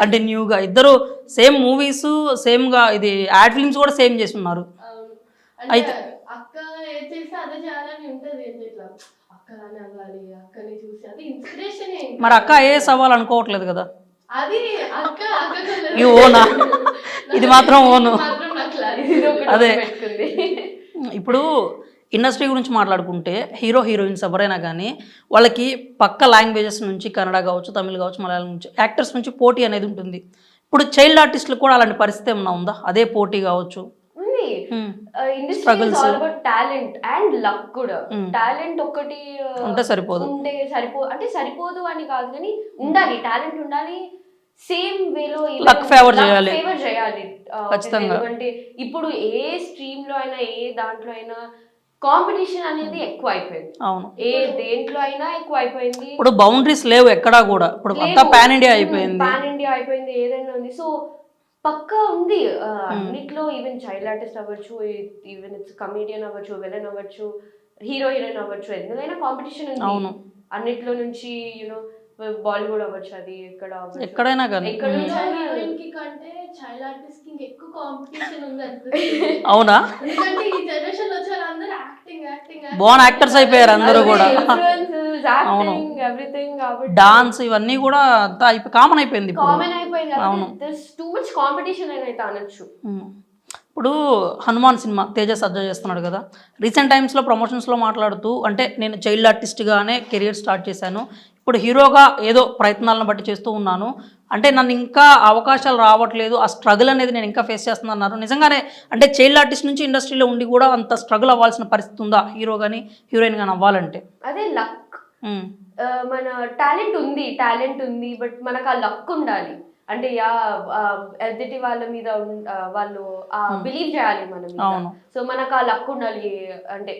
కంటిన్యూగా ఇద్దరు same movies సేమ్గా ఇది యాడ్ ఫిల్మ్స్ కూడా సేమ్ చేసి ఉన్నారు అవును అయితే- అంటే అక్క చేస్తే అదే చేయాలని ఉంటది అంటే ఇట్లా మరి అక్క కదా అక్క అక్క కలర్. ఇది ఓనా? ఇది మాత్రం ఓను. అదే. ఇప్పుడు ఇండస్ట్రీ గురించి మాట్లాడుకుంటే హీరో హీరోయిన్స్ ఎవరైనా కానీ వాళ్ళకి పక్క లాంగ్వేజెస్ నుంచి కన్నడ కావచ్చు తమిళ్ కావచ్చు మలయాళం నుంచి యాక్టర్స్ నుంచి పోటీ అనేది ఉంటుంది. ఇప్పుడు చైల్డ్ ఆర్టిస్టులకు కూడా అలాంటి పరిస్థితి ఏమన్నా ఉందా? అదే పోటీ కావచ్చు. టాలెంట్ అండ్ లక్ కూడా. టాలెంట్ ఒకటి ఉంటే సరిపోదు. ఉంటే సరిపో అంటే సరిపోదు అని కాదు కానీ ఉండాలి. టాలెంట్ ఉండాలి. సేమ్ వేలో Luck favour చేయాలి. ఫేవర్ చేయాలి. ఖచ్చితంగా. ఇప్పుడు ఏ స్ట్రీమ్లో అయినా ఏ దాంట్లో అయినా కాంపిటీషన్ అనేది ఎక్కువ అయిపోయింది అవును. ఏ దేంట్లో అయినా ఎక్కువ అయిపోయింది ఇప్పుడు బౌండరీస్ లేవు ఎక్కడా కూడా. ఇప్పుడు అంతా పాన్ ఇండియా అయిపోయింది. పాన్ ఇండియా అయిపోయింది ఏదైనా ఉంది. సో పక్కా ఉంది. ఆ, అన్నిట్లో ఈవెన్ చైల్డ్ ఆర్టిస్ట్ అవ్వచ్చు ఈవెన్ ఇట్స్ కమీడియన్ అవ్వచ్చు విలన్ అవ్వచ్చు హీరో హీరోయిన్ అవ్వచ్చు ఎందుకైనా కాంపిటీషన్ ఉంది. అవును. అన్నిట్లో నుంచి యూనో బాలీవుడ్ అవ్వచ్చు అది ఎక్కడ. ఎక్కడైనా కానీ. ఎక్కడ హ్మ్. నుంచి అయినా హీరోయిన్కి కంటే చైల్డ్ ఆర్టిస్ట్కి ఎక్కువ కాంపిటీషన్ ఉంది అనిపిస్తుంది అవునా? ఎందుకంటే ఈ జనరేషన్లో వచ్చే వాళ్ళందరూ యాక్టింగ్ యాక్టింగ్ బాగున్న యాక్టర్స్ అయిపోయారు అందరూ కూడా. అవును. కాబట్టి. డాన్స్ ఇవన్నీ కూడా అంతా కామన్ అయిపోయింది ఇప్పుడు. కామన్ అయిపోయింది. అవును. టూ మచ్ కాంపిటీషన్ అని అయితే అనొచ్చు. ఇప్పుడు హనుమాన్ సినిమా తేజ సజ్జ చేస్తున్నాడు కదా. రీసెంట్ టైమ్స్లో ప్రమోషన్స్లో మాట్లాడుతూ అంటే నేను చైల్డ్ ఆర్టిస్ట్గానే కెరియర్ స్టార్ట్ చేశాను. ఇప్పుడు హీరోగా ఏదో ప్రయత్నాలను బట్టి చేస్తూ ఉన్నాను. అంటే నన్ను ఇంకా అవకాశాలు రావట్లేదు. ఆ స్ట్రగుల్ అనేది నేను ఇంకా ఫేస్ చేస్తున్నాను అన్నారు. నిజంగానే అంటే చైల్డ్ ఆర్టిస్ట్ నుంచి ఇండస్ట్రీలో ఉండి కూడా అంత స్ట్రగుల్ అవ్వాల్సిన పరిస్థితి ఉందా? హీరో కానీ హీరోయిన్ కానీ అవ్వాలంటే? అదే లక్. మన టాలెంట్ ఉంది. టాలెంట్ ఉంది బట్ మనకు ఆ లక్ ఉండాలి. అంటే యా ఎదుటి వాళ్ళ మీద వాళ్ళు బిలీవ్ చేయాలి మన. సో మనకు ఆ లక్ ఉండాలి. అంటే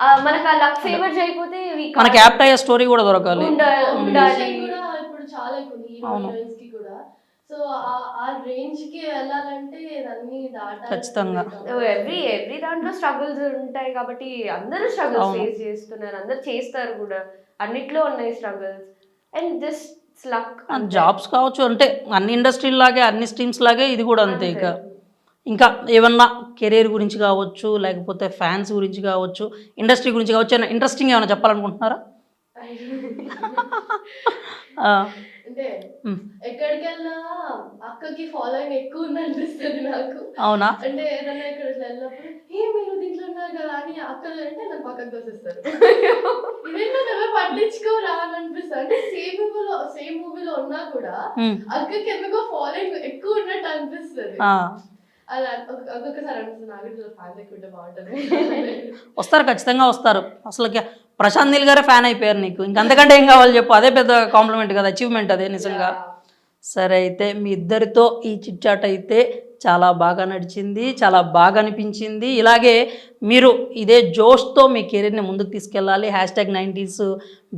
మనకు ఆ లక్ ఫేవర్ చేయకపోతే మనకి యాప్ట్ అయ్యే స్టోరీ కూడా దొరకాలి. ఉండ- ఉండాలి. ఇప్పుడు చాలా ఎక్కువ కూడా. సో ఆ రేంజ్కి వెళ్ళాలంటే ఇవన్నీ దాటాలి ఖచ్చితంగా. ఎవ్రీ ఎవ్రీ దాంట్లో స్ట్రగుల్స్ ఉంటాయి కాబట్టి అందరూ స్ట్రగుల్స్. ఫేస్ చేస్తున్నారు. అందరూ చేస్తారు కూడా. అన్నిట్లో ఉన్నాయి struggles and just luck jobs కావచ్చు అంటే అన్ని ఇండస్ట్రీల లాగే అన్ని స్ట్రీమ్స్ లాగే ఇది కూడా అంతే. ఇక. ఇంకా ఏమన్నా కెరీర్ గురించి కావచ్చు లేకపోతే ఫ్యాన్స్ గురించి కావచ్చు ఇండస్ట్రీ గురించి కావచ్చు ఏమైనా ఇంట్రెస్టింగ్ ఏమైనా చెప్పాలనుకుంటున్నారా? అంటే అక్కకి ఫాలోయింగ్ ఎక్కువ ఉంది అనిపిస్తుంది నాకు. అవునా? అంటే ఏదైనా ఇక్కడ ఇట్లా వెళ్ళినప్పుడు ఏ మీరు దీంట్లో ఉన్నారు కదా అని అక్కలు అంటే నన్ను పక్కకు తోసేస్తారు. ఇదేంటో ఎవరు పట్టించుకోరా అని అనిపిస్తుంది. అంటే సేమ్ మూవీలో సేమ్ మూవీలో ఉన్నా కూడా అక్కకి ఎందుకో ఫాలోయింగ్ ఎక్కువ ఉన్నట్టు అనిపిస్తుంది వస్తారు ఖచ్చితంగా వస్తారు. అసలు ప్రశాంత్ నీల్ గారే ఫ్యాన్ అయిపోయారు నీకు. ఇంకంతకంటే ఏం కావాలి చెప్పు. అదే పెద్ద కాంప్లిమెంట్ కదా అచీవ్మెంట్ అదే నిజంగా. సరే అయితే మీ ఇద్దరితో ఈ చిట్చాట్ అయితే చాలా బాగా నడిచింది చాలా బాగా అనిపించింది. ఇలాగే మీరు ఇదే జోష్తో మీ కెరీర్ని ముందుకు తీసుకెళ్ళాలి. Hashtag nineties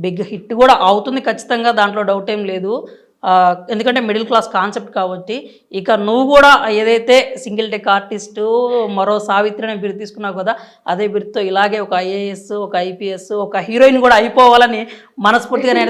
big hit కూడా అవుతుంది ఖచ్చితంగా దాంట్లో డౌట్ ఏం లేదు. ఎందుకంటే మిడిల్ క్లాస్ కాన్సెప్ట్ కాబట్టి ఇక నువ్వు కూడా ఏదైతే సింగిల్ టెక్ ఆర్టిస్టు మరో సావిత్రి అనే బిరుదు తీసుకున్నావు కదా అదే బిరుదుతో ఇలాగే ఒక ఐఏఎస్ ఒక ఐపీఎస్ ఒక హీరోయిన్ కూడా అయిపోవాలని మనస్ఫూర్తిగా నేను